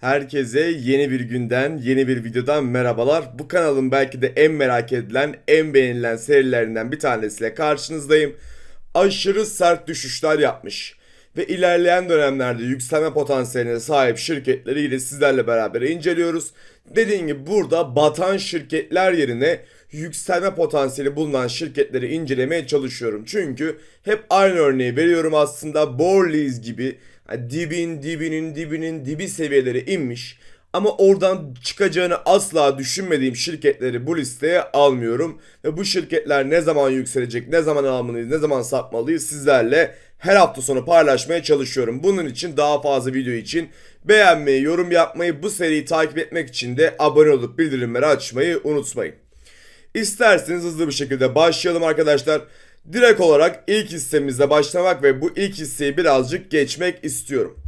Herkese yeni bir günden, yeni bir videodan merhabalar. Bu kanalın belki de en merak edilen, en beğenilen serilerinden bir tanesiyle karşınızdayım. Aşırı sert düşüşler yapmış ve ilerleyen dönemlerde yükselme potansiyeline sahip şirketleri yine sizlerle beraber inceliyoruz. Dediğim gibi burada batan şirketler yerine yükselme potansiyeli bulunan şirketleri incelemeye çalışıyorum. Çünkü hep aynı örneği veriyorum aslında. Borlees gibi dibin dibinin dibinin dibi seviyeleri inmiş. Ama oradan çıkacağını asla düşünmediğim şirketleri bu listeye almıyorum. Ve bu şirketler ne zaman yükselecek, ne zaman almalıyız, ne zaman satmalıyız sizlerle her hafta sonu paylaşmaya çalışıyorum. Bunun için daha fazla video için beğenmeyi, yorum yapmayı, bu seriyi takip etmek için de abone olup bildirimleri açmayı unutmayın. İsterseniz hızlı bir şekilde başlayalım arkadaşlar. Direkt olarak ilk hissemizle başlamak ve bu ilk hisseyi birazcık geçmek istiyorum.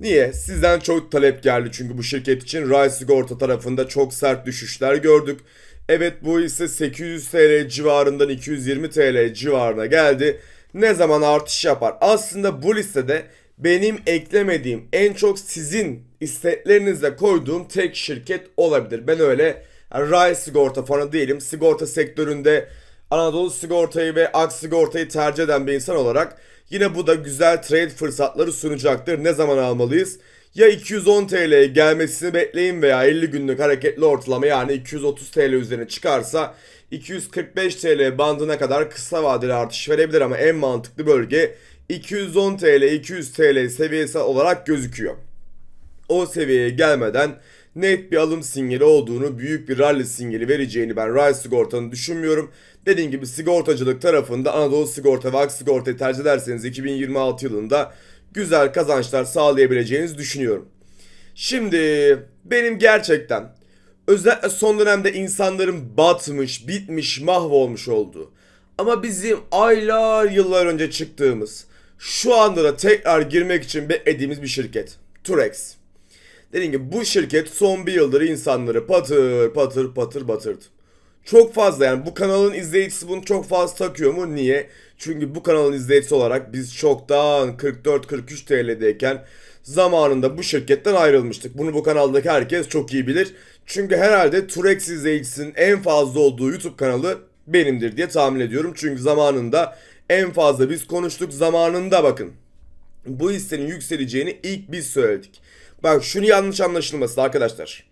Niye? Sizden çok talep geldi çünkü bu şirket için Ray Sigorta tarafında çok sert düşüşler gördük. Evet bu hisse 800 TL civarından 220 TL civarına geldi. Ne zaman artış yapar? Aslında bu listede benim eklemediğim en çok sizin isteklerinizle koyduğum tek şirket olabilir. Ben öyle yani Ray sigorta fanı değilim. Sigorta sektöründe Anadolu sigortayı ve Ak sigortayı tercih eden bir insan olarak yine bu da güzel trade fırsatları sunacaktır. Ne zaman almalıyız? Ya 210 TL'ye gelmesini bekleyin veya 50 günlük hareketli ortalama yani 230 TL üzerine çıkarsa 245 TL bandına kadar kısa vadeli artış verebilir ama en mantıklı bölge 210 TL 200 TL seviyesi olarak gözüküyor o seviyeye gelmeden net bir alım sinyali olduğunu, büyük bir rally sinyali vereceğini ben Rise Sigorta'nın düşünmüyorum. Dediğim gibi sigortacılık tarafında Anadolu Sigorta ve Ak Sigorta'yı tercih ederseniz 2026 yılında güzel kazançlar sağlayabileceğinizi düşünüyorum. Şimdi benim gerçekten özellikle son dönemde insanların batmış, bitmiş, mahvolmuş olduğu ama bizim aylar yıllar önce çıktığımız şu anda da tekrar girmek için beklediğimiz bir şirket. Turex. Dediğim gibi bu şirket son bir yıldır insanları patır patır patır batırdı. Çok fazla yani bu kanalın izleyicisi bunu çok fazla takıyor mu? Niye? Çünkü bu kanalın izleyicisi olarak biz çoktan 44-43 TL'deyken zamanında bu şirketten ayrılmıştık. Bunu bu kanaldaki herkes çok iyi bilir. Çünkü herhalde Turex izleyicisinin en fazla olduğu YouTube kanalı benimdir diye tahmin ediyorum. Çünkü zamanında en fazla biz konuştuk. Zamanında bakın bu hissenin yükseleceğini ilk biz söyledik. Bak şunu yanlış anlaşılmasın arkadaşlar.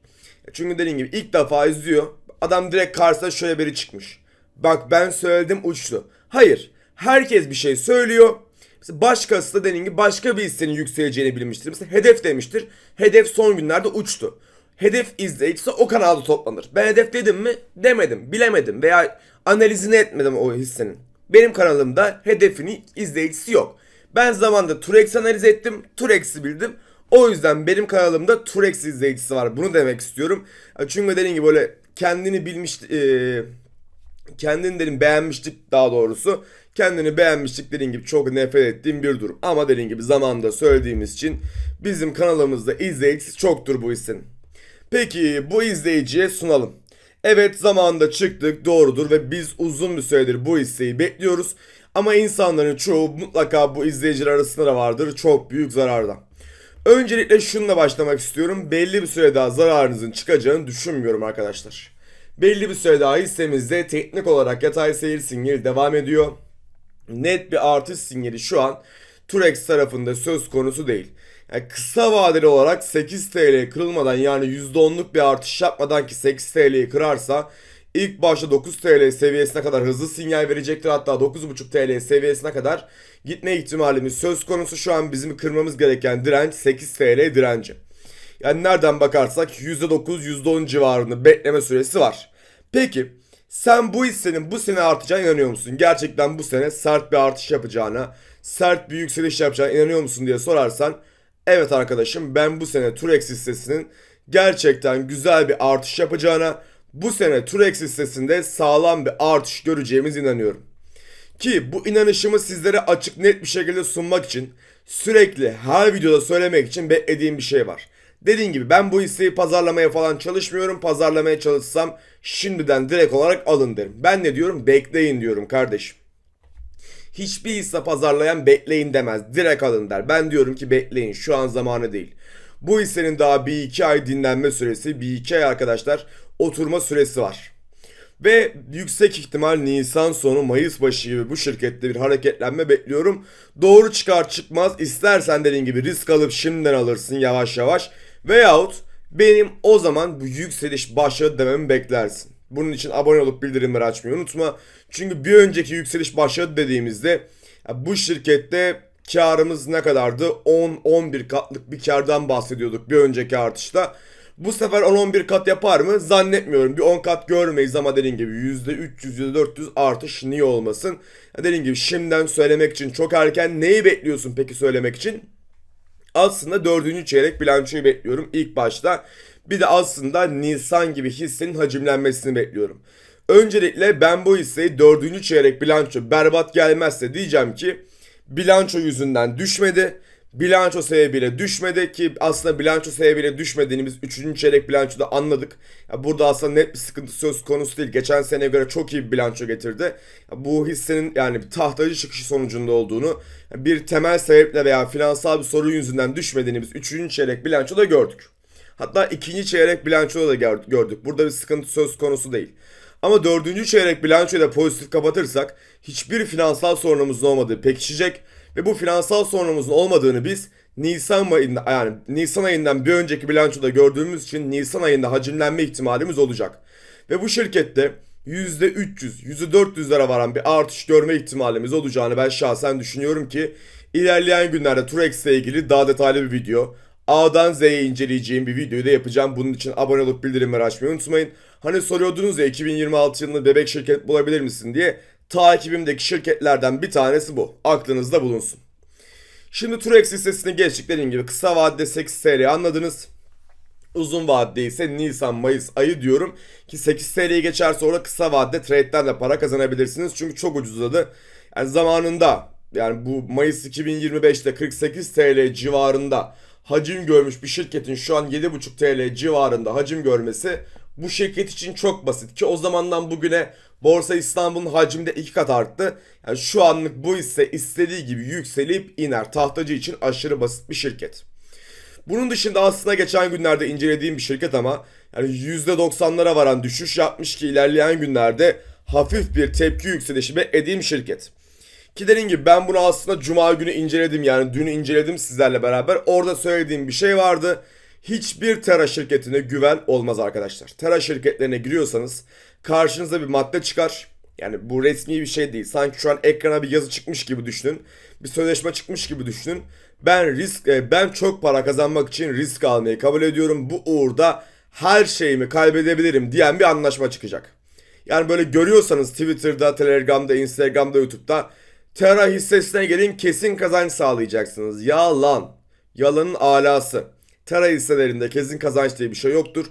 Çünkü dediğim gibi ilk defa izliyor. Adam direkt karşısına şöyle biri çıkmış. Bak ben söyledim uçtu. Hayır. Herkes bir şey söylüyor. Mesela başkası da dediğim gibi başka bir hissenin yükseleceğini bilmiştir. Mesela hedef demiştir. Hedef son günlerde uçtu. Hedef izleyicisi o kanalda toplanır. Ben hedef dedim mi? Demedim. Bilemedim. Veya analizini etmedim o hissenin. Benim kanalımda hedefini izleyicisi yok. Ben zamanda Turex analiz ettim. Turex'i bildim. O yüzden benim kanalımda Turex izleyicisi var. Bunu demek istiyorum. Çünkü dediğim gibi böyle kendini bilmiş e, kendini dedim beğenmiştik daha doğrusu. Kendini beğenmiştik dediğim gibi çok nefret ettiğim bir durum. Ama dediğim gibi zamanında söylediğimiz için bizim kanalımızda izleyicisi çoktur bu hissenin. Peki bu izleyiciye sunalım. Evet zamanında çıktık doğrudur ve biz uzun bir süredir bu hisseyi bekliyoruz. Ama insanların çoğu mutlaka bu izleyiciler arasında da vardır çok büyük zararda. Öncelikle şununla başlamak istiyorum. Belli bir süre daha zararınızın çıkacağını düşünmüyorum arkadaşlar. Belli bir süre daha hissemizde teknik olarak yatay seyir sinyali devam ediyor. Net bir artış sinyali şu an Turex tarafında söz konusu değil. Yani kısa vadeli olarak 8 TL kırılmadan yani %10'luk bir artış yapmadan ki 8 TL'yi kırarsa ilk başta 9 TL seviyesine kadar hızlı sinyal verecektir. Hatta 9.5 TL seviyesine kadar gitme ihtimalimiz söz konusu. Şu an bizim kırmamız gereken direnç 8 TL direnci. Yani nereden bakarsak %9 %10 civarında bekleme süresi var. Peki sen bu hissenin bu sene artacağına inanıyor musun? Gerçekten bu sene sert bir artış yapacağına, sert bir yükseliş yapacağına inanıyor musun diye sorarsan evet arkadaşım ben bu sene Turex hissesinin gerçekten güzel bir artış yapacağına, bu sene Turex hissesinde sağlam bir artış göreceğimiz inanıyorum. Ki bu inanışımı sizlere açık net bir şekilde sunmak için sürekli her videoda söylemek için beklediğim bir şey var. Dediğim gibi ben bu hisseyi pazarlamaya falan çalışmıyorum. Pazarlamaya çalışsam şimdiden direkt olarak alın derim. Ben ne diyorum? Bekleyin diyorum kardeşim. Hiçbir hisse pazarlayan bekleyin demez. Direkt alın der. Ben diyorum ki bekleyin şu an zamanı değil. Bu hissenin daha bir iki ay dinlenme süresi, bir iki ay arkadaşlar oturma süresi var. Ve yüksek ihtimal Nisan sonu Mayıs başı gibi bu şirkette bir hareketlenme bekliyorum. Doğru çıkar çıkmaz istersen dediğin gibi risk alıp şimdiden alırsın yavaş yavaş. Veyahut benim o zaman bu yükseliş başladı dememi beklersin. Bunun için abone olup bildirimleri açmayı unutma. Çünkü bir önceki yükseliş başladı dediğimizde bu şirkette karımız ne kadardı? 10-11 katlık bir kardan bahsediyorduk bir önceki artışta. Bu sefer 10-11 kat yapar mı? Zannetmiyorum. Bir 10 kat görmeyiz ama dediğim gibi %300, %400 artış niye olmasın? Dediğim gibi şimdiden söylemek için çok erken. Neyi bekliyorsun peki söylemek için? Aslında dördüncü çeyrek bilançoyu bekliyorum ilk başta. Bir de aslında Nisan gibi hissenin hacimlenmesini bekliyorum. Öncelikle ben bu hisseyi dördüncü çeyrek bilanço berbat gelmezse diyeceğim ki bilanço yüzünden düşmedi. Bilanço sebebiyle düşmedi ki aslında bilanço sebebiyle düşmediğini biz 3. çeyrek bilançoda anladık. Burada aslında net bir sıkıntı söz konusu değil. Geçen seneye göre çok iyi bir bilanço getirdi. Bu hissenin yani tahtacı çıkışı sonucunda olduğunu bir temel sebeple veya finansal bir sorun yüzünden düşmediğini biz 3. çeyrek bilançoda gördük. Hatta ikinci çeyrek bilançoda da gör- gördük. Burada bir sıkıntı söz konusu değil. Ama dördüncü çeyrek bilançoyu da pozitif kapatırsak hiçbir finansal sorunumuzun olmadığı pekişecek ve bu finansal sorunumuzun olmadığını biz Nisan ayında yani Nisan ayından bir önceki bilançoda gördüğümüz için Nisan ayında hacimlenme ihtimalimiz olacak. Ve bu şirkette %300, %400'lere varan bir artış görme ihtimalimiz olacağını ben şahsen düşünüyorum ki ilerleyen günlerde Turex ile ilgili daha detaylı bir video A'dan Z'ye inceleyeceğim bir videoyu da yapacağım. Bunun için abone olup bildirimleri açmayı unutmayın. Hani soruyordunuz ya 2026 yılında bebek şirket bulabilir misin diye. Takibimdeki şirketlerden bir tanesi bu. Aklınızda bulunsun. Şimdi Turex listesini geçtik dediğim gibi kısa vadede 8 TL anladınız. Uzun vadede ise Nisan Mayıs ayı diyorum ki 8 TL'yi geçerse orada kısa vadede trade'lerle para kazanabilirsiniz. Çünkü çok ucuzladı. Yani zamanında yani bu Mayıs 2025'te 48 TL civarında hacim görmüş bir şirketin şu an 7,5 TL civarında hacim görmesi bu şirket için çok basit ki o zamandan bugüne Borsa İstanbul'un hacimde iki kat arttı. Yani şu anlık bu hisse istediği gibi yükselip iner. Tahtacı için aşırı basit bir şirket. Bunun dışında aslında geçen günlerde incelediğim bir şirket ama yani %90'lara varan düşüş yapmış ki ilerleyen günlerde hafif bir tepki yükselişi beklediğim şirket. Ki dediğim gibi ben bunu aslında cuma günü inceledim yani dün inceledim sizlerle beraber. Orada söylediğim bir şey vardı. Hiçbir Tera şirketine güven olmaz arkadaşlar. Tera şirketlerine giriyorsanız karşınıza bir madde çıkar. Yani bu resmi bir şey değil. Sanki şu an ekrana bir yazı çıkmış gibi düşünün. Bir sözleşme çıkmış gibi düşünün. Ben risk e, ben çok para kazanmak için risk almayı kabul ediyorum. Bu uğurda her şeyimi kaybedebilirim diyen bir anlaşma çıkacak. Yani böyle görüyorsanız Twitter'da, Telegram'da, Instagram'da, YouTube'da Terra hissesine gelin kesin kazanç sağlayacaksınız. Yalan. Yalanın alası. Terra hisselerinde kesin kazanç diye bir şey yoktur.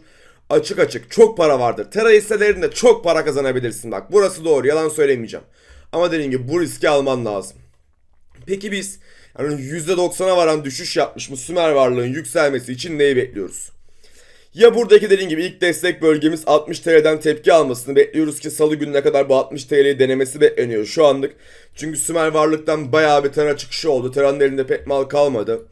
Açık açık çok para vardır. Terra hisselerinde çok para kazanabilirsin bak. Burası doğru yalan söylemeyeceğim. Ama dediğim gibi bu riski alman lazım. Peki biz yani %90'a varan düşüş yapmış bu Sümer varlığın yükselmesi için neyi bekliyoruz? Ya buradaki dediğim gibi ilk destek bölgemiz 60 TL'den tepki almasını bekliyoruz ki salı gününe kadar bu 60 TL'yi denemesi bekleniyor şu anlık. Çünkü Sümer varlıktan bayağı bir tera çıkışı oldu. Tera'nın elinde pek mal kalmadı.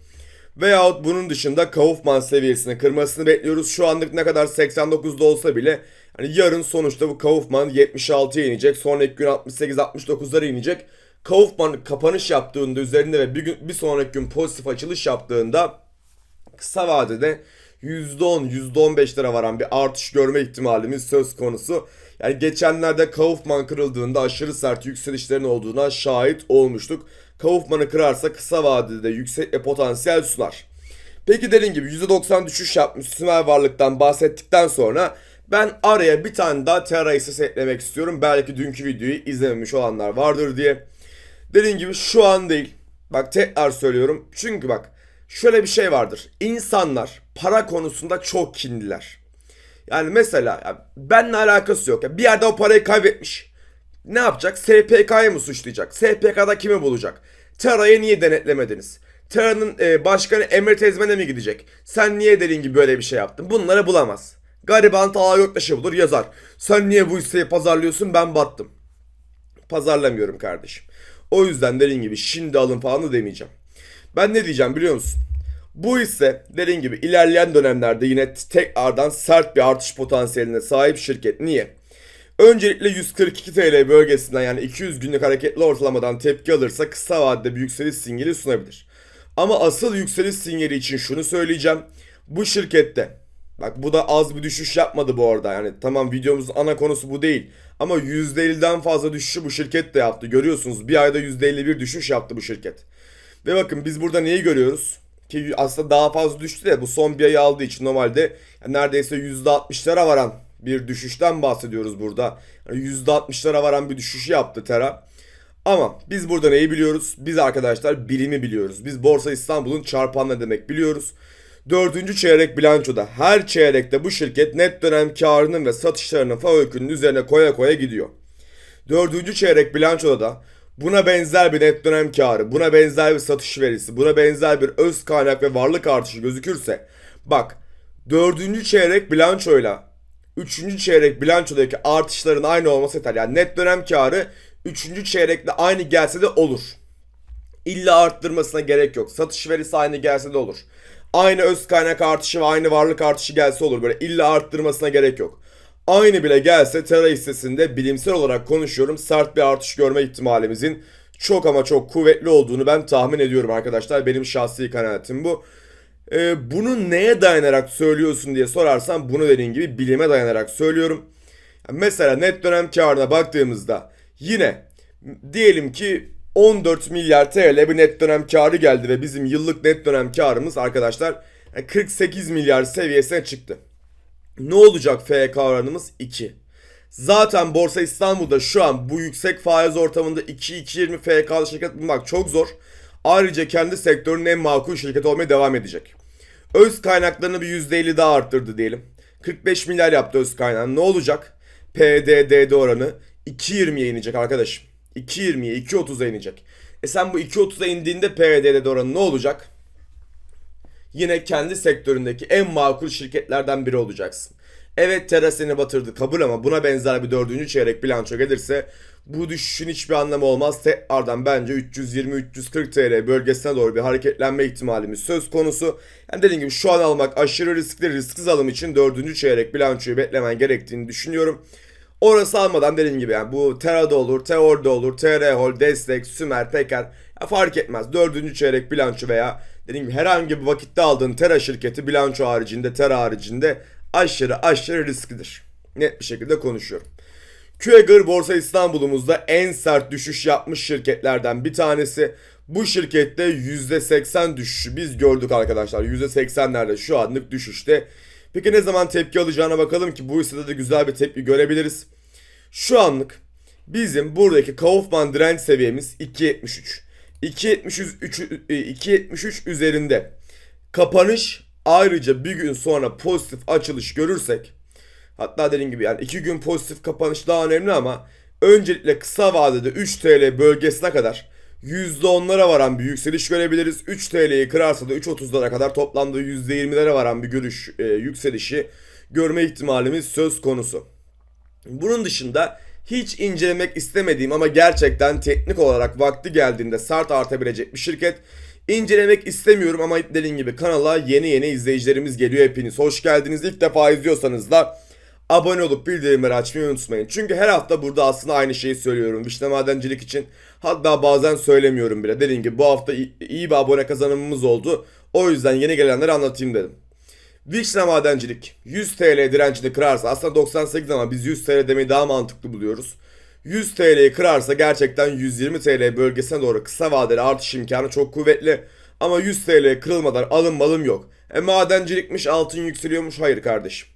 Veyahut bunun dışında Kaufman seviyesini kırmasını bekliyoruz. Şu anlık ne kadar 89'da olsa bile hani yarın sonuçta bu Kaufman 76'ya inecek. Sonraki gün 68-69'lara inecek. Kaufman kapanış yaptığında üzerinde ve bir, gün, bir sonraki gün pozitif açılış yaptığında kısa vadede %10, %15 lira varan bir artış görme ihtimalimiz söz konusu. Yani geçenlerde Kaufman kırıldığında aşırı sert yükselişlerin olduğuna şahit olmuştuk. Kaufman'ı kırarsa kısa vadede yüksek potansiyel sunar. Peki dediğim gibi %90 düşüş yapmış Sümer varlıktan bahsettikten sonra ben araya bir tane daha Terra hissesi eklemek istiyorum. Belki dünkü videoyu izlememiş olanlar vardır diye. Dediğim gibi şu an değil. Bak tekrar söylüyorum. Çünkü bak şöyle bir şey vardır. İnsanlar para konusunda çok kinliler. Yani mesela ya benimle alakası yok. Ya bir yerde o parayı kaybetmiş. Ne yapacak? SPK'yı mı suçlayacak? SPK'da kimi bulacak? Tera'yı niye denetlemediniz? Tera'nın e, başkanı Emre Tezmen'e mi gidecek? Sen niye dediğin gibi böyle bir şey yaptın? Bunları bulamaz. Gariban Taha Göktaş'ı bulur yazar. Sen niye bu hisseyi pazarlıyorsun? Ben battım. Pazarlamıyorum kardeşim. O yüzden dediğin gibi şimdi alın falan da demeyeceğim. Ben ne diyeceğim biliyor musun? Bu ise dediğim gibi ilerleyen dönemlerde yine tekrardan sert bir artış potansiyeline sahip şirket. Niye? Öncelikle 142 TL bölgesinden yani 200 günlük hareketli ortalamadan tepki alırsa kısa vadede bir yükseliş sinyali sunabilir. Ama asıl yükseliş sinyali için şunu söyleyeceğim. Bu şirkette bak bu da az bir düşüş yapmadı bu arada. Yani tamam videomuzun ana konusu bu değil. Ama %50'den fazla düşüşü bu şirket de yaptı. Görüyorsunuz bir ayda %51 düşüş yaptı bu şirket. Ve bakın biz burada neyi görüyoruz? Ki aslında daha fazla düştü de bu son bir ayı aldığı için normalde yani neredeyse %60'lara varan bir düşüşten bahsediyoruz burada. Yani %60'lara varan bir düşüş yaptı Tera. Ama biz burada neyi biliyoruz? Biz arkadaşlar bilimi biliyoruz. Biz Borsa İstanbul'un çarpan ne demek biliyoruz. Dördüncü çeyrek bilançoda her çeyrekte bu şirket net dönem karının ve satışlarının faökünün üzerine koya koya gidiyor. Dördüncü çeyrek bilançoda da buna benzer bir net dönem karı, buna benzer bir satış verisi, buna benzer bir öz kaynak ve varlık artışı gözükürse bak dördüncü çeyrek bilançoyla üçüncü çeyrek bilançodaki artışların aynı olması yeter. Yani net dönem karı üçüncü çeyrekle aynı gelse de olur. İlla arttırmasına gerek yok. Satış verisi aynı gelse de olur. Aynı öz kaynak artışı ve aynı varlık artışı gelse olur. Böyle illa arttırmasına gerek yok. Aynı bile gelse Terra hissesinde bilimsel olarak konuşuyorum sert bir artış görme ihtimalimizin çok ama çok kuvvetli olduğunu ben tahmin ediyorum arkadaşlar. Benim şahsi kanaatim bu. Ee, bunu neye dayanarak söylüyorsun diye sorarsan bunu dediğin gibi bilime dayanarak söylüyorum. Mesela net dönem karına baktığımızda yine diyelim ki 14 milyar TL bir net dönem karı geldi ve bizim yıllık net dönem karımız arkadaşlar 48 milyar seviyesine çıktı. Ne olacak FK oranımız? 2. Zaten Borsa İstanbul'da şu an bu yüksek faiz ortamında 2-2.20 FK'lı şirket bulmak çok zor. Ayrıca kendi sektörünün en makul şirketi olmaya devam edecek. Öz kaynaklarını bir %50 daha arttırdı diyelim. 45 milyar yaptı öz kaynağını. Ne olacak? PDDD oranı 2.20'ye inecek arkadaşım. 2.20'ye 2.30'a inecek. E sen bu 2.30'a indiğinde PDDD oranı ne olacak? Yine kendi sektöründeki en makul şirketlerden biri olacaksın. Evet Terra seni batırdı kabul ama buna benzer bir dördüncü çeyrek bilanço gelirse bu düşüşün hiçbir anlamı olmaz. Tekrardan bence 320-340 TL bölgesine doğru bir hareketlenme ihtimalimiz söz konusu. Yani dediğim gibi şu an almak aşırı riskli risksiz alım için dördüncü çeyrek bilançoyu beklemen gerektiğini düşünüyorum. Orası almadan dediğim gibi yani bu Terra'da olur, Teor'da olur, TR Destek, Sümer, Peker fark etmez. Dördüncü çeyrek bilanço veya dediğim gibi herhangi bir vakitte aldığın Terra şirketi bilanço haricinde, Terra haricinde aşırı aşırı risklidir. Net bir şekilde konuşuyorum. QAGR Borsa İstanbul'umuzda en sert düşüş yapmış şirketlerden bir tanesi. Bu şirkette %80 düşüşü biz gördük arkadaşlar. %80'lerde şu anlık düşüşte. Peki ne zaman tepki alacağına bakalım ki bu hissede de güzel bir tepki görebiliriz. Şu anlık bizim buradaki Kaufman direnç seviyemiz 2.73. 2.73 2.73 üzerinde kapanış ayrıca bir gün sonra pozitif açılış görürsek hatta dediğim gibi yani 2 gün pozitif kapanış daha önemli ama öncelikle kısa vadede 3 TL bölgesine kadar %10'lara varan bir yükseliş görebiliriz. 3 TL'yi kırarsa da 3.30'lara kadar toplamda %20'lere varan bir görüş e, yükselişi görme ihtimalimiz söz konusu. Bunun dışında hiç incelemek istemediğim ama gerçekten teknik olarak vakti geldiğinde sert artabilecek bir şirket. İncelemek istemiyorum ama dediğim gibi kanala yeni yeni izleyicilerimiz geliyor hepiniz. Hoş geldiniz. İlk defa izliyorsanız da abone olup bildirimleri açmayı unutmayın. Çünkü her hafta burada aslında aynı şeyi söylüyorum. Vişne madencilik için hatta bazen söylemiyorum bile. Dediğim gibi bu hafta iyi bir abone kazanımımız oldu. O yüzden yeni gelenleri anlatayım dedim. Vişne madencilik 100 TL direncini kırarsa aslında 98 ama biz 100 TL demeyi daha mantıklı buluyoruz. 100 TL'yi kırarsa gerçekten 120 TL bölgesine doğru kısa vadeli artış imkanı çok kuvvetli. Ama 100 TL kırılmadan alım malım yok. E madencilikmiş altın yükseliyormuş hayır kardeşim.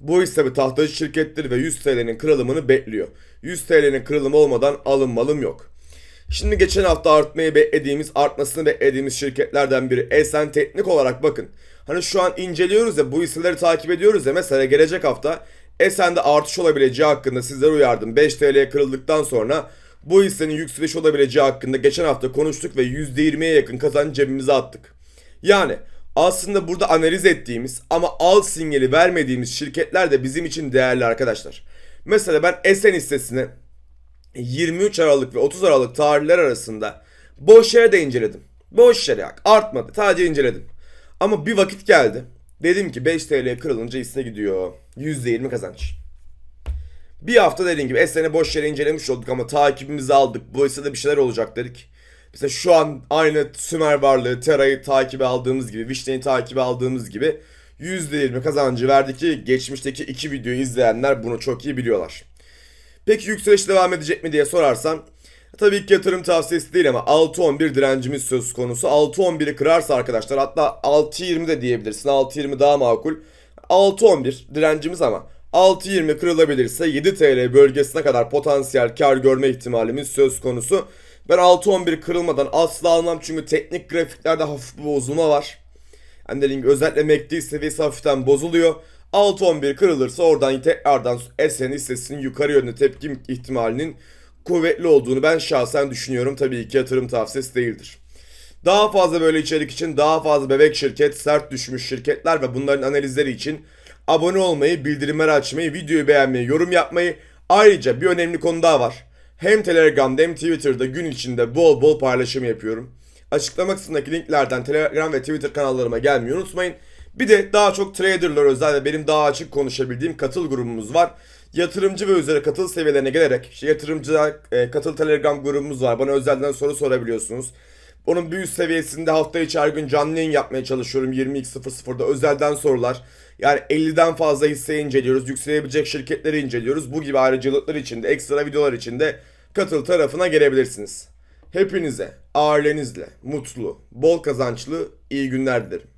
Bu hisse bir tahtacı şirkettir ve 100 TL'nin kırılımını bekliyor. 100 TL'nin kırılımı olmadan alım malım yok. Şimdi geçen hafta artmayı beklediğimiz, artmasını beklediğimiz şirketlerden biri Esen Teknik olarak bakın. Hani şu an inceliyoruz ya bu hisseleri takip ediyoruz ya mesela gelecek hafta Esen'de artış olabileceği hakkında sizlere uyardım. 5 TL'ye kırıldıktan sonra bu hissenin yükseliş olabileceği hakkında geçen hafta konuştuk ve %20'ye yakın kazanç cebimize attık. Yani aslında burada analiz ettiğimiz ama al sinyali vermediğimiz şirketler de bizim için değerli arkadaşlar. Mesela ben Esen hissesini 23 Aralık ve 30 Aralık tarihler arasında boş yere de inceledim. Boş yere artmadı sadece inceledim. Ama bir vakit geldi. Dedim ki 5 TL kırılınca hisse gidiyor. %20 kazanç. Bir hafta dediğim gibi Esen'i boş yere incelemiş olduk ama takibimizi aldık. Bu hissede bir şeyler olacak dedik. Mesela şu an aynı Sümer varlığı, Tera'yı takibe aldığımız gibi, Vişne'yi takibe aldığımız gibi %20 kazancı verdi ki geçmişteki iki videoyu izleyenler bunu çok iyi biliyorlar. Peki yükseliş devam edecek mi diye sorarsan tabii ki yatırım tavsiyesi değil ama 6.11 direncimiz söz konusu. 6.11'i kırarsa arkadaşlar hatta 6.20 de diyebilirsin. 6.20 daha makul. 6.11 direncimiz ama 6.20 kırılabilirse 7 TL bölgesine kadar potansiyel kar görme ihtimalimiz söz konusu. Ben 6.11 kırılmadan asla almam çünkü teknik grafiklerde hafif bir bozulma var. Gibi özellikle MACD seviyesi hafiften bozuluyor. 6.11 kırılırsa oradan tekrardan SN hissesinin yukarı yönlü tepki ihtimalinin kuvvetli olduğunu ben şahsen düşünüyorum. Tabii ki yatırım tavsiyesi değildir. Daha fazla böyle içerik için daha fazla bebek şirket, sert düşmüş şirketler ve bunların analizleri için abone olmayı, bildirimleri açmayı, videoyu beğenmeyi, yorum yapmayı ayrıca bir önemli konu daha var. Hem Telegram'da hem Twitter'da gün içinde bol bol paylaşım yapıyorum. Açıklama kısmındaki linklerden Telegram ve Twitter kanallarıma gelmeyi unutmayın. Bir de daha çok traderlar özel ve benim daha açık konuşabildiğim katıl grubumuz var. Yatırımcı ve üzeri katıl seviyelerine gelerek işte yatırımcılar e, katıl telegram grubumuz var. Bana özelden soru sorabiliyorsunuz. Onun üst seviyesinde hafta içi her gün canlı yayın yapmaya çalışıyorum 22.00'da özelden sorular. Yani 50'den fazla hisse inceliyoruz. Yükselebilecek şirketleri inceliyoruz. Bu gibi ayrıcalıklar için de ekstra videolar için de katıl tarafına gelebilirsiniz. Hepinize ailenizle mutlu, bol kazançlı iyi günler dilerim.